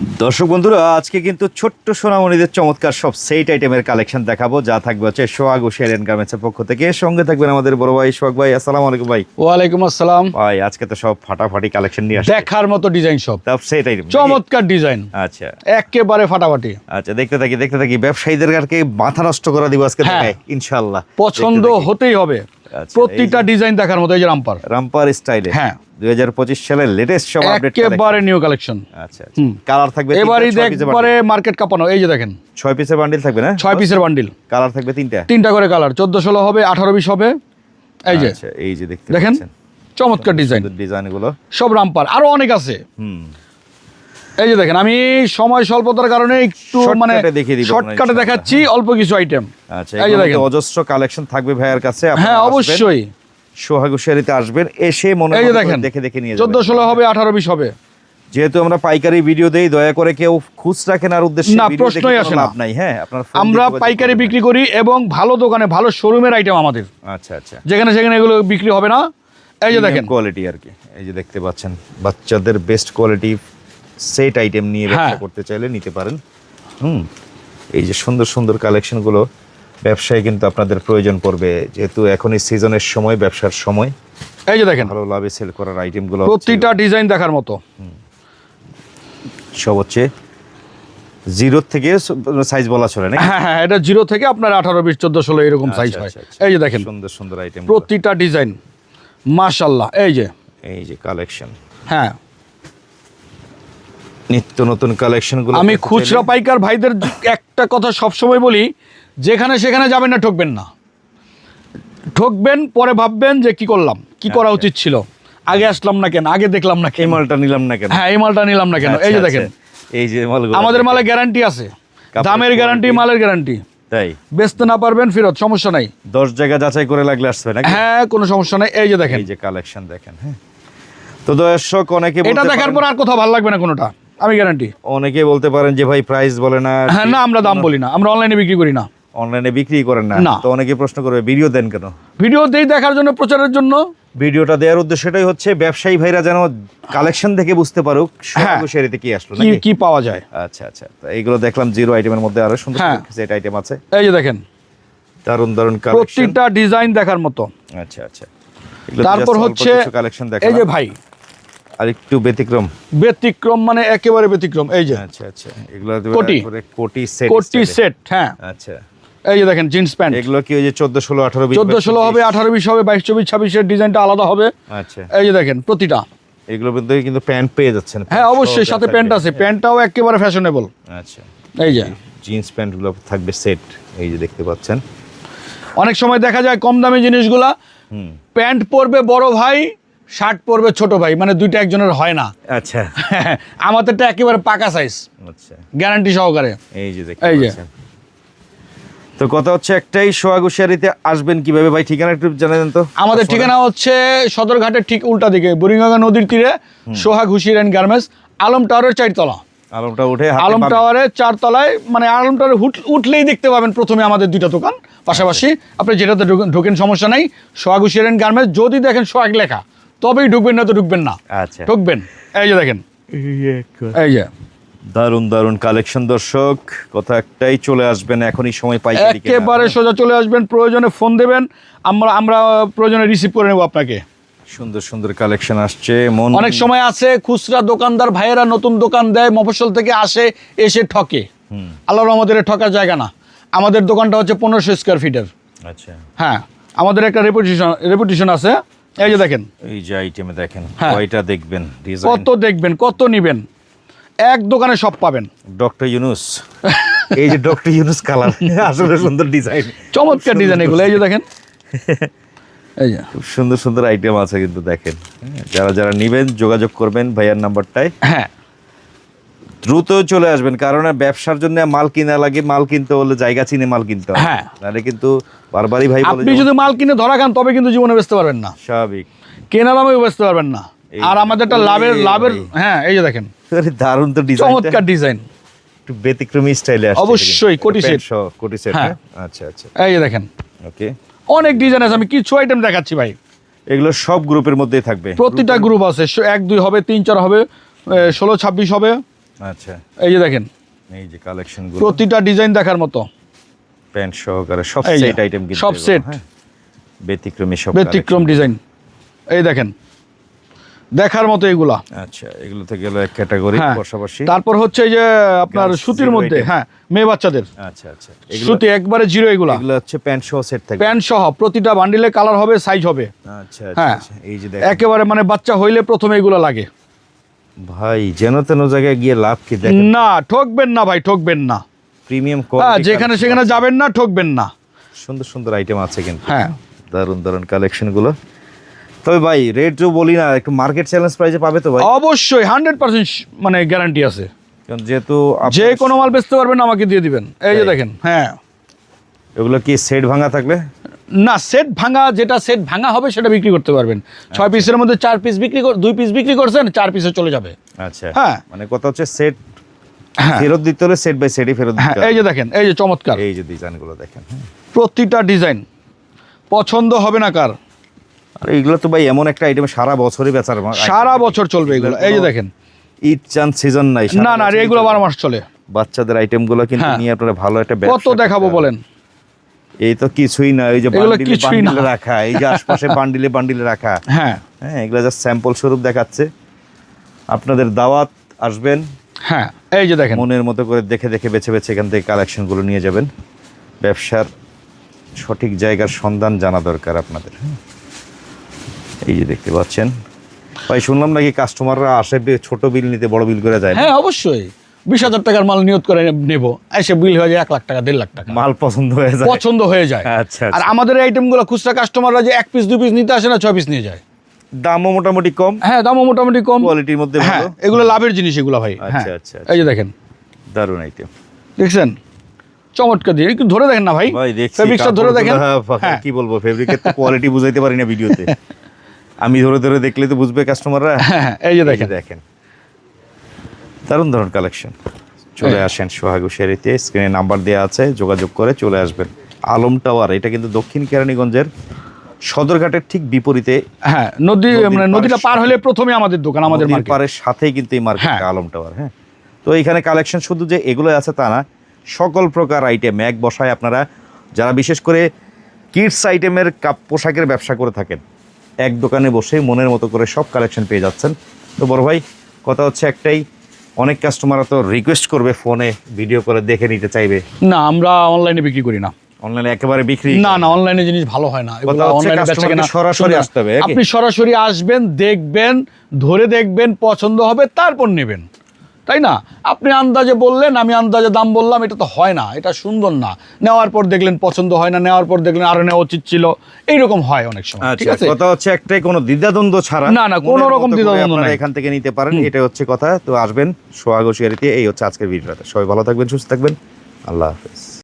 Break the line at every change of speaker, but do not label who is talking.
দর্শক বন্ধুরা আজকে কিন্তু ছোট্ট সোনামণিদের চমৎকার সব সেট আইটেমের কালেকশন দেখাবো যা থাকবে হচ্ছে সোহাগ ও শেরেন গার্মেন্টসের পক্ষ থেকে। সঙ্গে থাকবেন আমাদের বড় ভাই সোহাগ ভাই আসসালামু আলাইকুম ভাই।
ওয়ালাইকুম আসসালাম।
ভাই আজকে তো সব ফাটাফাটি কালেকশন নিয়ে আসছে।
দেখার মতো ডিজাইন সব।
সব সেট আইটেম
চমৎকার ডিজাইন
আচ্ছা।
একেবারে ফাটাফাটি।
আচ্ছা দেখতে থাকি দেখতে থাকি ব্যবসায়ীদের কাছে মাথা নষ্ট করে দিব আজকে
হ্যাঁ।
ইনশাআল্লাহ।
পছন্দ হতেই হবে।
আচ্ছা,
প্রত্যেকটা ডিজাইন দেখার মতো এই যে রামপার।
রামপার স্টাইলে
হ্যাঁ।
দুই হাজার পঁচিশ সালের লেটেস্ট সব আপডেট
একেবারে নিউ কালেকশন
আচ্ছা কালার থাকবে
এবারই দেখবারে মার্কেট কাঁপানো এই যে দেখেন।
ছয় পিসের বান্ডিল থাকবে না?
ছয় পিসের বান্ডিল
কালার থাকবে তিনটা?
তিনটা করে কালার চোদ্দ ষোলো হবে আঠারো বিশ হবে। এই যে।
আচ্ছা এই যে দেখতে
দেখেন চমৎকার ডিজাইন
ডিজাইনগুলো
সব রামপার আরও অনেক আছে।
হুম।
এই যে দেখেন আমি সময় স্বল্পতার কারণে একটু মানে শর্টকাটে দেখাচ্ছি অল্প কিছু আইটেম
আচ্ছা
এই যে দেখেন।
অজস্র কালেকশন থাকবে ভাইয়ার কাছে
হ্যাঁ অবশ্যই।
সোহাগ হুশিয়ারিতে আসবেন এসে মনে
এই যে দেখেন
দেখে দেখে নিয়ে
চোদ্দ ষোলো হবে আঠারো বিশ হবে।
যেহেতু আমরা পাইকারি ভিডিও দেই দয়া করে কেউ খুচরা কেনার উদ্দেশ্যে
না, প্রশ্নই আসে না।
লাভ নাই। হ্যাঁ আপনার
আমরা পাইকারি বিক্রি করি এবং ভালো দোকানে ভালো শোরুমের আইটেম আমাদের।
আচ্ছা আচ্ছা।
যেখানে সেখানে এগুলো বিক্রি হবে না। এই যে দেখেন।
কোয়ালিটি আর কি। এই যে দেখতে পাচ্ছেন বাচ্চাদের বেস্ট কোয়ালিটি সেট আইটেম নিয়ে ব্যবসা
হ্যাঁ।
করতে চাইলে নিতে পারেন। হুম এই যে সুন্দর সুন্দর কালেকশনগুলো ব্যবসায় কিন্তু আপনাদের প্রয়োজন পড়বে যেহেতু এখনই সিজনের সময় ব্যবসার সময়।
এই যে দেখেন।
ভালো লাভে সেল করার আইটেমগুলো
প্রতিটা ডিজাইন দেখার মতো।
সব হচ্ছে জিরো থেকে সাইজ বলা চলে না
হ্যাঁ হ্যাঁ এটা জিরো থেকে আপনার আঠারো বিশ চোদ্দ ষোলো এরকম সাইজ হয়। এই যে দেখেন
সুন্দর সুন্দর আইটেম
প্রতিটা ডিজাইন মাশাল্লাহ এই যে।
এই যে কালেকশন
হ্যাঁ।
নিত্য নতুন কালেকশনগুলো
আমি খুচরা পাইকার ভাইদের একটা কথা সবসময় বলি যেখানে সেখানে যাবেন না ঠকবেন না। ঠকবেন পরে ভাববেন যে কি করলাম কি করা
আচ্ছা।
উচিত ছিল। আগে আসলাম না কেন আগে দেখলাম না
এই মালটা নিলাম না কেন?
হ্যাঁ এই মালটা নিলাম না কেন? এই যে
আচ্ছা,
দেখেন
আচ্ছা। এই যে
আমাদের। মালে গ্যারান্টি আছে। দামের গ্যারান্টি মালের গ্যারান্টি
তাই?
বেচতে না পারবেন ফেরত সমস্যা নাই।
দশ জায়গা যাচাই করে লাগলে আসবে নাকি?
হ্যাঁ কোনো সমস্যা নাই। এই যে দেখেন।
এই যে কালেকশন দেখেন হ্যাঁ। তো দর্শক অনেকে
এটা দেখার পর আর কোথাও ভালো লাগবে না কোনোটা। আমি গ্যারান্টি
অনেকে বলতে পারেন যে ভাই প্রাইস বলে না
হ্যাঁ না আমরা দাম বলি না। আমরা অনলাইনে বিক্রি করি না।
অনলাইনে বিক্রি করেন না। তো অনেকে প্রশ্ন করবে ভিডিও দেন কেন?
ভিডিও দেই দেখার জন্য প্রচারের জন্য।
ভিডিওটা দেওয়ার উদ্দেশ্যটাই হচ্ছে ব্যবসায়ী ভাইরা যেন কালেকশন দেখে বুঝতে পারুক
হ্যাঁ।
সেরিতে কি আসলো
কি
নাকি?
কি পাওয়া যায়?
আচ্ছা আচ্ছা। তো এইগুলো দেখলাম জিরো আইটেমের মধ্যে আরও সুন্দর
হ্যাঁ।
সেট আইটেম আছে।
এই যে দেখেন
দারুণ দারুণ কালেকশন
প্রত্যেকটা ডিজাইন দেখার মতো।
আচ্ছা আচ্ছা।
তারপর হচ্ছে
কালেকশন
এই যে ভাই।
আর একটু ব্যতিক্রম।
ব্যতিক্রম মানে একেবারে ব্যতিক্রম এই যে।
আচ্ছা আচ্ছা। এগুলো
কোটি।
কোটি সেট
কোটি সেট হ্যাঁ।
আচ্ছা।
এই যে দেখেন জিন্স প্যান্ট
এগুলো কি ওই যে চোদ্দ ষোলো আঠারো বিশ
চোদ্দ ষোলো হবে আঠারো বিশ হবে বাইশ চব্বিশ ছাব্বিশের ডিজাইনটা আলাদা হবে।
আচ্ছা।
এই যে দেখেন প্রতিটা।
এগুলো কিন্তু কিন্তু প্যান্ট পেয়ে যাচ্ছেন।
হ্যাঁ অবশ্যই সাথে প্যান্ট আছে। প্যান্টটাও একেবারে ফ্যাশনেবল
আচ্ছা।
এই যে।
জিন্স প্যান্টগুলো থাকবে সেট এই যে দেখতে পাচ্ছেন।
অনেক সময় দেখা যায় কম দামি জিনিসগুলা। প্যান্ট পরবে বড় ভাই শার্ট পরবে ছোট ভাই। মানে দুইটা একজনের হয় না।
আচ্ছা।
আমাদেরটা একেবারে পাকা সাইজ
আচ্ছা।
গ্যারান্টি সহকারে।
এই যে
এই যে।
তো কথা হচ্ছে একটাই সোয়াগুশিয়ারিতে আসবেন কীভাবে? ভাই ঠিকানা একটু জানাবেন তো।
আমাদের ঠিকানা হচ্ছে সদরঘাটের ঠিক উল্টা দিকে বুড়িগঙ্গা নদীর তীরে Sohag Hosiery and Garments Alam টাওয়ারের চারতলা।
আলমটা উঠে
আলম
বামে।
টাওয়ারের চারতলায় মানে আলম টাওয়ারে উঠলেই দেখতে পাবেন প্রথমে আমাদের দুইটা দোকান পাশাপাশি আপনি যেটাতে ঢোকেন- সমস্যা নাই সোহাগ হুশির অ্যান্ড গার্মেন্টস যদি দেখেন সোহাগ লেখা তবেই ঢুকবেন না তো ঢুকবেন না।
আচ্ছা।
ঢুকবেন এই যে দেখেন। এই যে।
দারুণ দারুণ কালেকশন দর্শক। কথা একটাই চলে আসবেন এখনই সময় পাই
একেবারে সোজা চলে আসবেন প্রয়োজনে ফোন দেবেন আমরা আমরা প্রয়োজনে রিসিভ করে নেব আপনাকে।
সুন্দর সুন্দর কালেকশন আসছে মন
অনেক সময় আছে খুচরা দোকানদার ভাইয়েরা নতুন দোকান দেয় মফস্বল থেকে আসে এসে ঠকে। আল্লাহর আমাদের ঠকার জায়গা না। আমাদের দোকানটা হচ্ছে পনেরোশো স্কোয়ার ফিটের
আচ্ছা।
হ্যাঁ আমাদের একটা রেপুটেশন রেপুটেশন আছে। এই যে দেখেন।
এই যে আইটেমে দেখেন
হ্যাঁ।
কয়টা দেখবেন?
কত দেখবেন কত নিবেন? এক দোকানে সব পাবেন।
ডক্টর ইউনুস। এই যে ডক্টর ইউনুস কালার আসলে সুন্দর ডিজাইন
চমৎকার ডিজাইন এগুলো এই যে দেখেন। এই যে।
খুব সুন্দর সুন্দর আইটেম আছে কিন্তু দেখেন। হ্যাঁ, যারা যারা নেবেন যোগাযোগ করবেন ভাইয়ার নাম্বারটায়।
হ্যাঁ।
দ্রুত চলে আসবেন কারণ ব্যবসার জন্য মাল কিনা লাগে মাল কিনতে হলে জায়গা চিনে মাল কিনতে হবে।
হ্যাঁ।
নাহলে কিন্তু বারবারই ভাই
আপনি যদি মাল কিনে ধরা খান তবে কিন্তু জীবনে বেচতে পারবেন না।
স্বাভাবিক।
কেনা দামেও বেচতে পারবেন না। আর আমাদেরটা
ওরে
লাভের লাভের হ্যাঁ এই যে দেখেন।
দারুণ তো ডিজাইন
চমৎকার ডিজাইন
একটু ব্যতিক্রমী স্টাইলে আসছে
অবশ্যই, কোটি সেট।
কোটি সেট
হ্যাঁ।
হ্যাঁ? আচ্ছা আচ্ছা।
এই যে দেখেন।
ওকে
অনেক ডিজাইন আছে আমি কিছু আইটেম দেখাচ্ছি ভাই।
এগুলো সব গ্রুপের মধ্যেই থাকবে।
প্রতিটা গ্রুপ আছে এক দুই হবে তিন চার হবে ষোলো ছাব্বিশ হবে।
আচ্ছা।
এই যে দেখেন।
এই যে কালেকশন
প্রতিটা ডিজাইন দেখার মতো।
প্যান্ট সহকারে সব সেট আইটেম
সব সেট
হ্যাঁ। ব্যতিক্রমী সব
ব্যতিক্রম ডিজাইন এই দেখেন। দেখার মতো এগুলা।
আচ্ছা এগুলো থেকে গেল এক ক্যাটাগরি
হ্যাঁ।
পাশাপাশি।
তারপর হচ্ছে যে আপনার সুতির মধ্যে হ্যাঁ মেয়ে বাচ্চাদের।
আচ্ছা আচ্ছা।
সুতি একবারে জিরো এগুলা।
এগুলো হচ্ছে প্যান্ট সহ সেট থাকবে।
প্যান্ট সহ প্রতিটা বান্ডিলে কালার হবে সাইজ হবে।
আচ্ছা
হ্যাঁ।
আচ্ছা আচ্ছা। এই যে দেখেন।
একেবারে মানে বাচ্চা হইলে প্রথমে এগুলো লাগে।
ভাই যেন তেন জায়গায় গিয়ে লাভ কি দেখেন?
না ঠকবেন না ভাই ঠকবেন না।
প্রিমিয়াম
যেখানে সেখানে যাবেন না ঠকবেন না।
সুন্দর সুন্দর আইটেম আছে কিন্তু।
হ্যাঁ।
দারুণ দারুণ কালেকশনগুলো। তবে ভাই রেট যে বলি না একটু মার্কেট চ্যালেঞ্জ প্রাইসে পাবে তো ভাই।
অবশ্যই হান্ড্রেড পার্সেন্ট মানে গ্যারান্টি আছে।
কারণ যেহেতু
যে কোনো মাল বেচতে পারবেন আমাকে দিয়ে দিবেন। এই যে দেখেন হ্যাঁ।
এগুলো কি সেট ভাঙা থাকলে?
না সেট ভাঙা যেটা সেট ভাঙা হবে সেটা বিক্রি করতে পারবেন। ছয় পিসের মধ্যে চার পিস বিক্রি কর- দুই পিস বিক্রি করছেন চার পিসে চলে যাবে।
আচ্ছা।
হ্যাঁ।
মানে কথা হচ্ছে সেট
হ্যাঁ।
ফেরত দিতে হলে সেট বাই সেটই ফেরত
হ্যাঁ
দিতে
এই যে দেখেন এই যে চমৎকার।
এই যে ডিজাইনগুলো দেখেন হ্যাঁ।
প্রতিটা ডিজাইন পছন্দ হবে না কার?
আর এইগুলো তো ভাই এমন একটা আইটেম সারা বছরই বেচার
সারা বছর চলবে এগুলো। এই যে দেখেন।
ঈদ চান সিজন নাই
না না এগুলো। বারো মাস চলে।
বাচ্চাদের আইটেমগুলো কিন্তু
হ্যাঁ।
নিয়ে আপনারা ভালো একটা
কত দেখাবো বলেন?
এই তো কিছুই না এই যে বান্ডিলে বান্ডিলে রাখা এই যে আশপাশে বান্ডিলে বান্ডিলে রাখা।
হ্যাঁ।
হ্যাঁ এগুলো জাস্ট স্যাম্পল স্বরূপ দেখাচ্ছে। আপনাদের দাওয়াত আসবেন।
হ্যাঁ এই যে দেখেন।
মনের মতো করে দেখে দেখে বেছে বেছে এখান থেকে কালেকশনগুলো নিয়ে যাবেন। ব্যবসার সঠিক জায়গার সন্ধান জানা দরকার আপনাদের হ্যাঁ। এই যে দেখতে পাচ্ছেন। ভাই শুনলাম নাকি কাস্টমাররা আসে ছোট বিল নিতে বড় বিল করে যায়
হ্যাঁ অবশ্যই। বিশ হাজার টাকার মাল নিয়োগ করে নেব। এসে বিল হয়ে যায় এক লাখ টাকা দেড় লাখ টাকা।
মাল পছন্দ হয়ে যায়।
পছন্দ হয়ে যায়।
আচ্ছা
আর
আচ্ছা
আমাদের এই আইটেমগুলো খুচরা কাস্টমাররা যে এক পিস দুই পিস নিতে আসে না ছয় পিস নিয়ে যায়।
দামও মোটামুটি কম।
হ্যাঁ দামও মোটামুটি কম।
কোয়ালিটির মধ্যে
হ্যাঁ এগুলো লাভের জিনিস এগুলো ভাই।
আচ্ছা,
হ্যাঁ।
আচ্ছা,
এই যে দেখেন।
দারুণ আইটেম
দেখছেন? চমৎকার দিয়ে। একটু ধরে দেখেন না ভাই?
ভাই
ধরে দেখেন।
হ্যাঁ,
হ্যাঁ।
কি বলব ফেব্রিকের তো কোয়ালিটি বুঝাইতে পারি না ভিডিওতে আমি ধরে ধরে দেখলে তো বুঝবে কাস্টমাররা
এই যে দেখেন।
দেখেন। দারুণ দারুণ কালেকশন চলে আসেন সোহাগু শেরিতে। স্ক্রিনে নাম্বার দেওয়া আছে যোগাযোগ করে চলে আসবেন। আলম টাওয়ার এটা কিন্তু দক্ষিণ কেরানীগঞ্জের সদরঘাটের ঠিক বিপরীতে।
হ্যাঁ নদী মানে নদীটা পার হলে প্রথমে আমাদের দোকান আমাদের
পাড়ের সাথেই কিন্তু এই মার্কেট
হ্যাঁ।
আলম টাওয়ার হ্যাঁ। তো এখানে কালেকশন শুধু যে এগুলো আছে তা না সকল প্রকার আইটেম এক বসায় আপনারা যারা বিশেষ করে কিডস আইটেমের কাপ পোশাকের ব্যবসা করে থাকেন এক দোকানে বসে মনের মতো করে সব কালেকশন পেয়ে যাচ্ছেন। তো বড় ভাই কথা হচ্ছে একটাই অনেক কাস্টমার তো রিকোয়েস্ট করবে ফোনে ভিডিও করে দেখে নিতে চাইবে।
না আমরা অনলাইনে বিক্রি করি না।
অনলাইনে একেবারে বিক্রি
না না অনলাইনে জিনিস ভালো হয় না। এগুলো অনলাইনে বেচা কেনা
সরাসরি আসতে হবে?
আপনি সরাসরি আসবেন দেখবেন ধরে দেখবেন পছন্দ হবে তারপর নেবেন। তাই না? আপনি আন্দাজে বললেন আমি আন্দাজে দাম বললাম এটা তো হয় না এটা সুন্দর না। নেওয়ার পর দেখলেন পছন্দ হয় না নেওয়ার পর দেখলেন আরও নেওয়া উচিত ছিল। এইরকম হয় অনেক সময় ঠিক
আচ্ছা
আছে?
কথা হচ্ছে একটাই কোনো দ্বিধাদ্বন্দ্ব ছাড়া
না, না, কোনো রকম দ্বিধাদ্বন্দ্ব
না
নাই।
এখান থেকে নিতে পারেন এটা হচ্ছে কথা। তো আসবেন সোহাগো শিয়ারিতে এই হচ্ছে আজকের ভিডিওটা। সবাই ভালো থাকবেন সুস্থ থাকবেন। আল্লাহ হাফেজ।